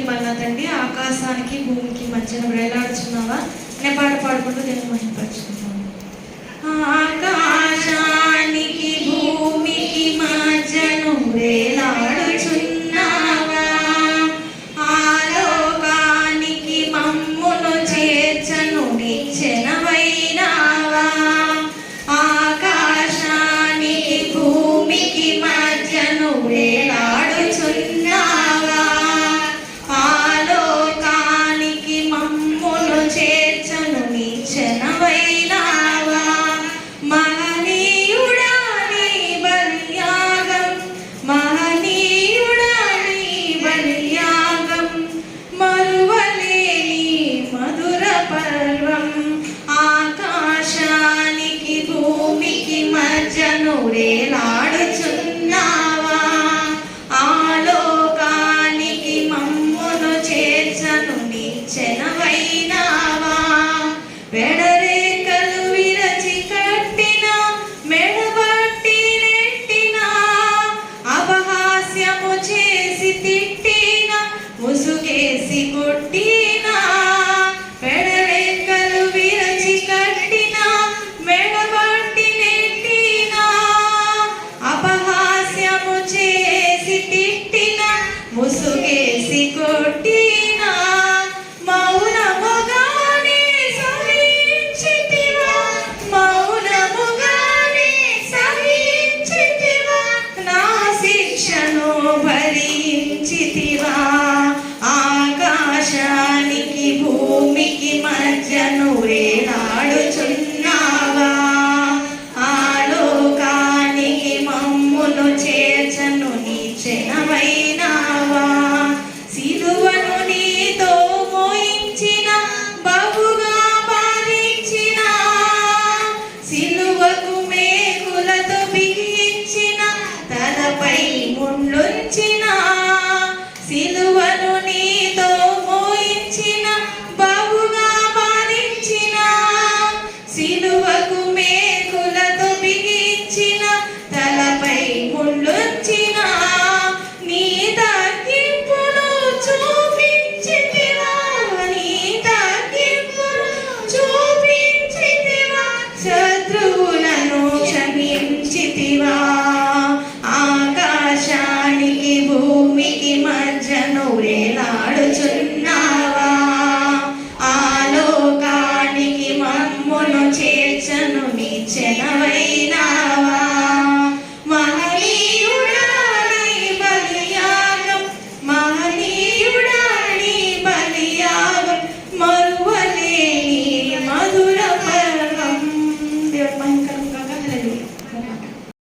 తండ్రి మన తండ్రి ఆకాశానికి భూమికి మధ్యన వేలాడుచున్నావా? అనే పాట పాడుకుంటూ నేను మహిమపరుచుకుంటాను ఆకాశానికి భూమికి మధ్యను వేలాడుచున్నావా? ఆలోకానికి మమ్మును చేర్చను నిచ్చెనవా? జనుడేలాడుచున్నావా ఆలోకానికి మమ్మును చేర్చను నిచ్చెను good. chenavai